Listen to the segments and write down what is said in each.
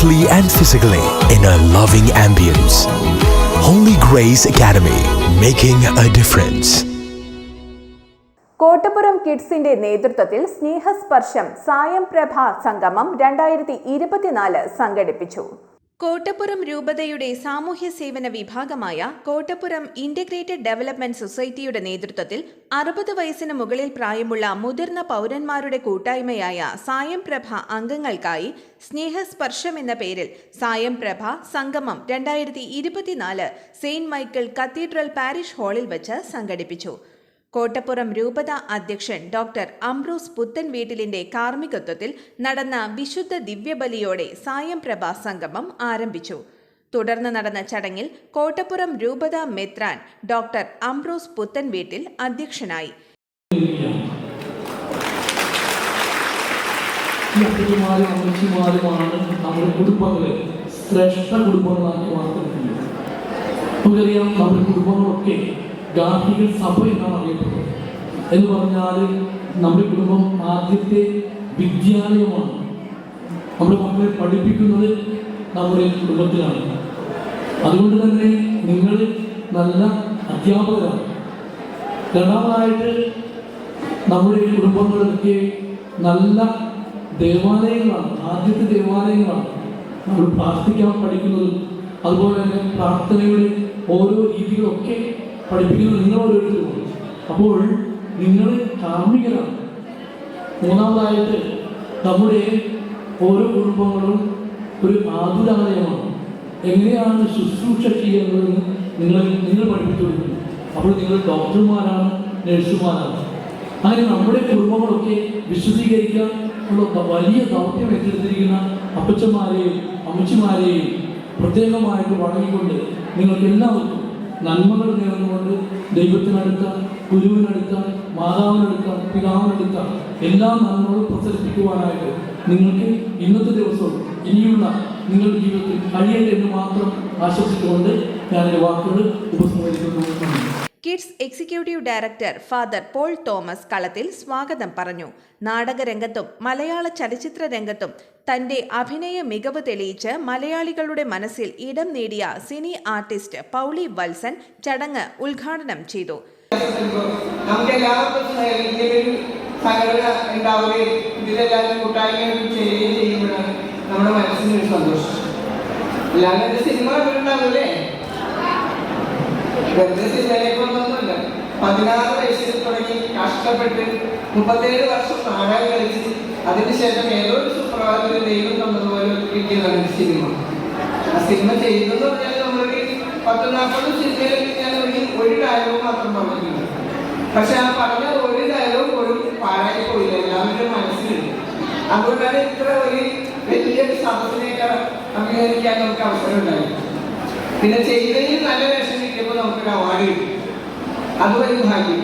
mentally and physically in a loving ambience. Holy Grace Academy, making a difference. Kottappuram കിഡ്സിന്റെ നേതൃത്വത്തിൽ സ്നേഹസ്പർശം സായം പ്രഭ സംഗമം രണ്ടായിരത്തി ഇരുപത്തിനാല് സംഘടിപ്പിച്ചു കോട്ടപ്പുറം രൂപതയുടെ സാമൂഹ്യ സേവന വിഭാഗമായ കോട്ടപ്പുറം ഇന്റഗ്രേറ്റഡ് ഡെവലപ്മെന്റ് സൊസൈറ്റിയുടെ നേതൃത്വത്തിൽ അറുപത് വയസ്സിന് മുകളിൽ പ്രായമുള്ള മുതിർന്ന പൗരന്മാരുടെ കൂട്ടായ്മയായ സായം പ്രഭ അംഗങ്ങൾക്കായി സ്നേഹസ്പർശം എന്ന പേരിൽ സായം പ്രഭ സംഗമം രണ്ടായിരത്തി ഇരുപത്തിനാല് സെയിന്റ് മൈക്കിൾ കത്തീഡ്രൽ പാരിഷ് ഹാളിൽ വെച്ച് സംഘടിപ്പിച്ചു. കോട്ടപ്പുറം രൂപത അധ്യക്ഷൻ ഡോക്ടർ അംബ്രൂസ് പുത്തൻ വീട്ടിലിന്റെ കാർമ്മികത്വത്തിൽ നടന്ന വിശുദ്ധ ദിവ്യബലിയോടെ സായംപ്രഭ സംഗമം ആരംഭിച്ചു. തുടർന്ന് നടന്ന ചടങ്ങിൽ കോട്ടപ്പുറം രൂപത മെത്രാൻ ഡോക്ടർ അംബ്രോസ് പുത്തൻ വീട്ടിൽ അധ്യക്ഷനായി. ശ്രേഷ്ഠ കുടുംബങ്ങളാക്കി മാർത്തിട്ടുണ്ട് നമുക്കറിയാം നമ്മുടെ കുടുംബങ്ങളൊക്കെ ഗാർഹിക സഭ എന്നാണ് അറിയപ്പെടുന്നത്. എന്ന് പറഞ്ഞാൽ നമ്മുടെ കുടുംബം ആദ്യത്തെ വിദ്യാലയമാണ്. നമ്മുടെ മക്കളെ പഠിപ്പിക്കുന്നത് നമ്മുടെ കുടുംബത്തിലാണ്. അതുകൊണ്ട് തന്നെ നിങ്ങൾ നല്ല അധ്യാപകരാണ്. രണ്ടാമതായിട്ട് നമ്മുടെ കുടുംബങ്ങളിലൊക്കെ നല്ല ദേവാലയങ്ങളാണ്. ആദ്യത്തെ ദേവാലയങ്ങളാണ്. നമ്മൾ പ്രാർത്ഥിക്കാൻ പഠിക്കുന്നതും അതുപോലെ തന്നെ പ്രാർത്ഥനയുടെ ഓരോ രീതികളൊക്കെ പഠിപ്പിക്കുന്നത് നിങ്ങൾ ഓരോരുത്തരും അപ്പോൾ നിങ്ങൾ കാർമ്മികരാണ്. മൂന്നാമതായിട്ട് നമ്മുടെ ഓരോ കുടുംബങ്ങളും ഒരു ആതുരാലയമാണ്. എങ്ങനെയാണ് ശുശ്രൂഷ ചെയ്യുന്നത് നിങ്ങൾ നിങ്ങൾ പഠിപ്പിച്ചു കൊടുക്കുന്നു അപ്പോൾ നിങ്ങൾ ഡോക്ടർമാരാണ് നഴ്സുമാരാണ്. അങ്ങനെ നമ്മുടെ കുടുംബങ്ങളൊക്കെ വിശദീകരിക്കാൻ ഉള്ള വലിയ ദൗത്യം ഏറ്റെടുത്തിരിക്കുന്ന അപ്പച്ചന്മാരെയും അമ്മച്ചിമാരെയും പ്രത്യേകമായിട്ട് വണങ്ങിക്കൊണ്ട് നിങ്ങൾക്ക് എല്ലാവർക്കും നന്മകൾ നേർന്നുകൊണ്ട് ദൈവത്തിനടുത്ത ഗുരുവിനടുത്ത മാതാവിനടുത്ത പിതാവിനടുത്ത എല്ലാ നന്മകളും പ്രസരിപ്പിക്കുവാനായിട്ട് നിങ്ങൾക്ക് ഇന്നത്തെ ദിവസവും ഇനിയുള്ള നിങ്ങളുടെ ജീവിതത്തിൽ കഴിയട്ടെ എന്ന് മാത്രം ആശ്വസിച്ചുകൊണ്ട് ഞാൻ എന്റെ വാക്കുകൾ ഉപസംഹരിക്കുന്നു. Kids executive director father Paul Thomas Kalathil സ്വാഗതം പറഞ്ഞു. നാടകരംഗത്തും മലയാള ചലച്ചിത്ര രംഗത്തും തന്റെ അഭിനയ മികവ് തെളിയിച്ച് മലയാളികളുടെ മനസ്സിൽ ഇടം നേടിയ സിനി ആർട്ടിസ്റ്റ് പൗളി വത്സൻ ചടങ്ങ് ഉദ്ഘാടനം ചെയ്തു. നമ്മുടെ മനസ്സിന് സന്തോഷം. അല്ലാതെ സിനിമ കണ്ടിട്ടുണ്ടാവില്ലേ? വെറുതെ സിനിമയിലേക്ക് വന്നൊന്നുമില്ല പതിനാറ് വയസ്സിൽ തുടങ്ങി കഷ്ടപ്പെട്ട് മുപ്പത്തേഴ് വർഷം നാടകം കളിച്ച് അതിനുശേഷം ഏതോ ഒരു സുപ്രഭാതത്തിൽ ദൈവം തന്നതുപോലെ ഒരു സിനിമ ആ സിനിമ ചെയ്തെന്ന് പറഞ്ഞാൽ നമ്മളൊരു പത്ത് നാൽപ്പത് സിനിമയിൽ ഞാൻ ഒരു ഒരു ഡയലോഗ് മാത്രം പറഞ്ഞിട്ടുണ്ട്. പക്ഷെ ആ പറഞ്ഞ ഒരു ഡയലോഗ് പോലും പാഴായി പോയില്ല. എല്ലാവരുടെ മനസ്സിലുണ്ട്. അതുകൊണ്ടാണ് ഇത്ര ഒരു വലിയൊരു സദസ്സിലേക്ക് അഭിനയിക്കാൻ നമുക്ക് അവസരം ഉണ്ടായി പിന്നെ ചെയ്തതിൽ നല്ല വേഷം കിട്ടിയപ്പോൾ നമുക്കൊരു അവാർഡ് കിട്ടി. അത് വലിയ ഭാഗ്യം.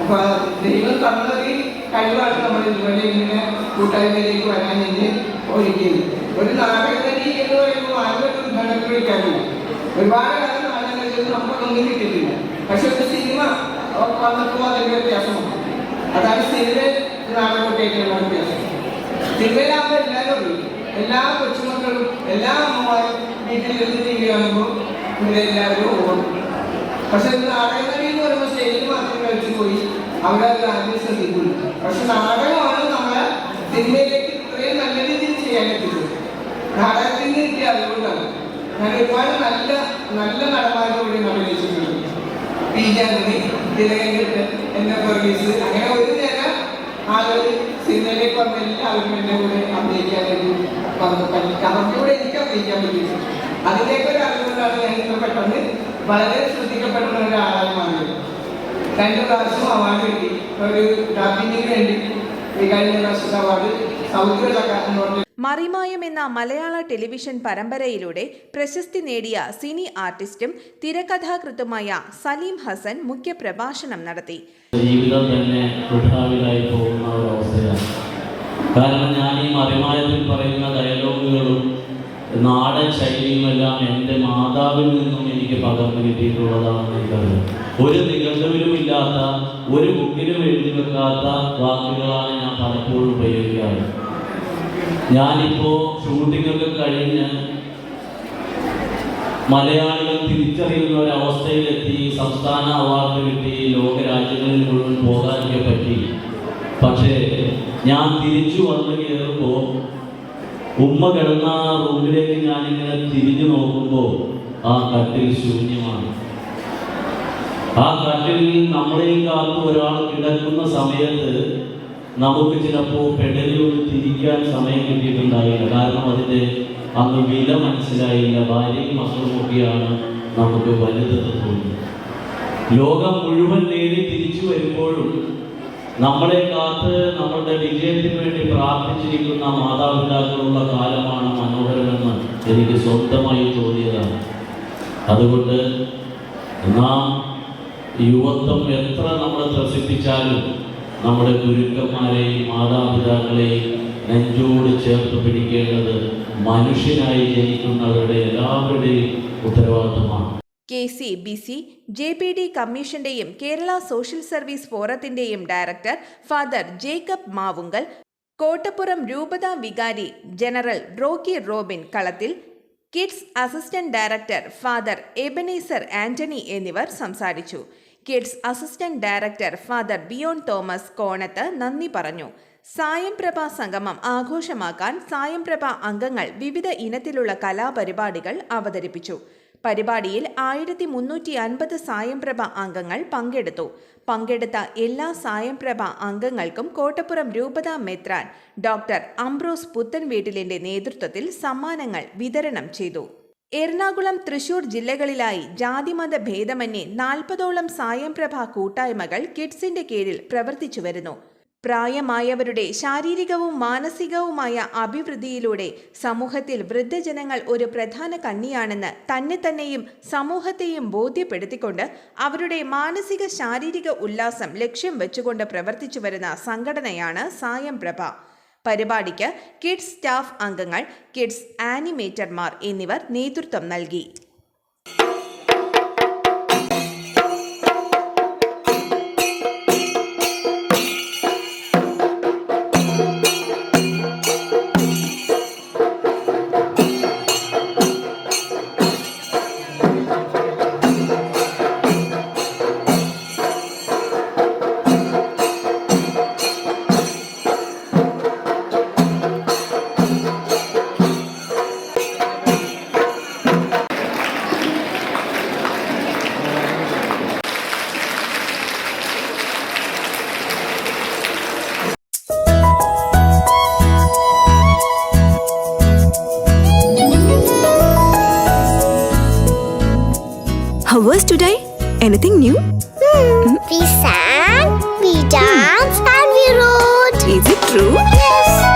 അപ്പൊ ദൈവം തന്നൊരു കഴിവാണ് നമ്മൾ ഇതുപോലെ ഇങ്ങനെ കൂട്ടായ്മയിലേക്ക് വരാൻ എന്നെ ഒരുക്കിയത്. ഒരു നാടകനടി എന്ന് പറയുമ്പോൾ ആരും ഉദ്ഘാടനം വിളിക്കാറില്ല ഒരുപാട് കാലം നാടകം കളിച്ചത് നമുക്കൊന്നും കിട്ടിയിട്ടില്ല പക്ഷെ ഒരു സിനിമ വന്നപ്പോൾ അതിന്റെ വ്യത്യാസമാണ് അതാണ് സിനിമ നാടകത്തേക്കുള്ള വ്യത്യാസം. സിനിമയിലാകുമ്പോൾ എല്ലാവരും എല്ലാ എല്ലാ കൊച്ചുമക്കളും എല്ലാ അമ്മമാരും വീട്ടിൽ കാണുമ്പോൾ ഇവിടെ എല്ലാവരും ഓടും. പക്ഷെ നാടകനടി എന്ന് പറയുമ്പോൾ സ്റ്റേജിൽ മാത്രം കളിച്ചു പോയി അവിടെ അത് ആദ്യം ശ്രദ്ധിക്കുന്നു. പക്ഷെ നാടകമാണ് നമ്മളെ സിനിമയിലേക്ക് ഇത്രയും നല്ല രീതിയിൽ ചെയ്യാൻ പറ്റുന്നത്. നാടകത്തിൽ നിന്ന് കിട്ടിയ അതുകൊണ്ടാണ്. ഞാൻ ഒരുപാട് നല്ല നല്ല നടന്മാരുടെ കൂടി വിളിച്ചിട്ടുണ്ട് പി ജാനകി തിലകൻ എന്നെ വർഗീസ് അങ്ങനെ ഒരു നേരം ആളുകൾ സിനിമയിലേക്ക് വന്ന എല്ലാവരും എന്റെ കൂടെ അഭിനയിക്കാനായിട്ട് വന്നു അവരുടെ എനിക്ക് അറിയിക്കാൻ പറ്റിയിട്ടുണ്ട് അതിലേക്ക് ഒരു അറിവുകൊണ്ടാണ് പെട്ടെന്ന് വളരെ ശ്രദ്ധിക്കപ്പെടുന്ന ഒരാളായി മാറിയത് രണ്ട് പ്രാവശ്യം അവാർഡ് കിട്ടി ഒരു ഡബിങ്ങിന് വേണ്ടി മറിമായം എന്ന മലയാള ടെലിവിഷൻ പരമ്പരയിലൂടെ പ്രശസ്തി നേടിയ സിനി ആർട്ടിസ്റ്റും തിരക്കഥാകൃത്തുമായ സലീം ഹസൻ മുഖ്യപ്രഭാഷണം നടത്തി. ജീവിതം തന്നെ പോകുന്ന ഒരു അവസ്ഥയാണ്. കാരണം ഞാൻ ഈ മറിമായത്തിൽ പറയുന്ന ഡയലോഗുകളും നാടൻ ശൈലിയുമെല്ലാം എന്റെ മാതാവിൽ നിന്നും എനിക്ക് പകർന്നു കിട്ടിയിട്ടുള്ളതാണ് എനിക്കത് ഒരു നിഗന്ധവിലും ഇല്ലാത്ത ഒരു ബുക്കിലും എഴുതി വെക്കാത്ത വാക്കുകളാണ് ഞാൻ പലപ്പോഴും ഉപയോഗിക്കാറ്. ഞാനിപ്പോൾ ഷൂട്ടിങ്ങൊക്കെ കഴിഞ്ഞ് മലയാളികൾ തിരിച്ചറിയുന്ന ഒരു അവസ്ഥയിലെത്തി സംസ്ഥാന അവാർഡ് കിട്ടി ലോകരാജ്യങ്ങളിൽ മുഴുവൻ പോകാനൊക്കെ പറ്റി. പക്ഷേ ഞാൻ തിരിച്ചു വന്നു കയറുമ്പോൾ ഉമ്മ കിടന്ന റൂമിലേക്ക് ഞാനിങ്ങനെ തിരിഞ്ഞു നോക്കുമ്പോൾ ആ കട്ടിൽ ശൂന്യമാണ്. ആ കട്ടിൽ നമ്മളെയും കാത്ത് ഒരാൾ കിടക്കുന്ന സമയത്ത് നമുക്ക് ചിലപ്പോൾ പെടലി തിരിക്കാൻ സമയം കിട്ടിയിട്ടുണ്ടായില്ല. കാരണം അതിന്റെ അന്ന് വില മനസ്സിലായില്ല. ഭാര്യയും മക്കളും ഒക്കെയാണ് നമുക്ക് വലുതെന്ന് തോന്നുന്നത്. ലോകം മുഴുവൻ നേടി തിരിച്ചു വരുമ്പോഴും നമ്മളെ കാത്ത് നമ്മളുടെ വിജയത്തിന് വേണ്ടി പ്രാർത്ഥിച്ചിരിക്കുന്ന മാതാപിതാക്കളുള്ള കാലമാണ് മനോഹരമെന്ന് എനിക്ക് സ്വന്തമായി തോന്നിയതാണ്. അതുകൊണ്ട് നാം യുവത്വം എത്ര നമ്മൾ ത്രസിപ്പിച്ചാലും നമ്മുടെ ഗുരുക്കന്മാരെയും മാതാപിതാക്കളെയും നെഞ്ചോട് ചേർത്ത് പിടിക്കേണ്ടത് മനുഷ്യനായി ജനിക്കുന്നവരുടെ എല്ലാവരുടെയും ഉത്തരവാദിത്തമാണ്. K C B C J P D കമ്മീഷന്റെയും Kerala social service ഫോറത്തിന്റെയും director father Jacob Mavunkal Kottapuram രൂപത വികാരി general Rocky Robin Kalathil Kids assistant director father Ebenezer Antony എന്നിവർ സംസാരിച്ചു. Kids assistant director father Biyon Thomas Konath നന്ദി പറഞ്ഞു. സായംപ്രഭ സംഗമം ആഘോഷമാക്കാൻ സായംപ്രഭ അംഗങ്ങൾ വിവിധ ഇനത്തിലുള്ള കലാപരിപാടികൾ അവതരിപ്പിച്ചു. പരിപാടിയിൽ ആയിരത്തി മുന്നൂറ്റി അൻപത് സായംപ്രഭ അംഗങ്ങൾ പങ്കെടുത്തു. പങ്കെടുത്ത എല്ലാ സായംപ്രഭ അംഗങ്ങൾക്കും കോട്ടപ്പുറം രൂപത മെത്രാൻ ഡോക്ടർ അംബ്രോസ് പുത്തൻവീട്ടിലിന്റെ നേതൃത്വത്തിൽ സമ്മാനങ്ങൾ വിതരണം ചെയ്തു. എറണാകുളം തൃശൂർ ജില്ലകളിലായി ജാതിമത ഭേദമന്യേ നാൽപ്പതോളം സായംപ്രഭ കൂട്ടായ്മകൾ കിഡ്സിന്റെ കീഴിൽ പ്രവർത്തിച്ചു വരുന്നു. പ്രായമായവരുടെ ശാരീരികവും മാനസികവുമായ അഭിവൃദ്ധിയിലൂടെ സമൂഹത്തിൽ വൃദ്ധജനങ്ങൾ ഒരു പ്രധാന കണ്ണിയാണെന്ന് തന്നെ തന്നെയും സമൂഹത്തെയും ബോധ്യപ്പെടുത്തിക്കൊണ്ട് അവരുടെ മാനസിക ശാരീരിക ഉല്ലാസം ലക്ഷ്യം വെച്ചുകൊണ്ട് പ്രവർത്തിച്ചു വരുന്ന സംഘടനയാണ് സായം പ്രഭ. പരിപാടിക്ക് കിഡ്സ് സ്റ്റാഫ് അംഗങ്ങൾ കിഡ്സ് ആനിമേറ്റർമാർ എന്നിവർ നേതൃത്വം നൽകി. Anything new? We sang, we danced, and we wrote. Is it true? Yes.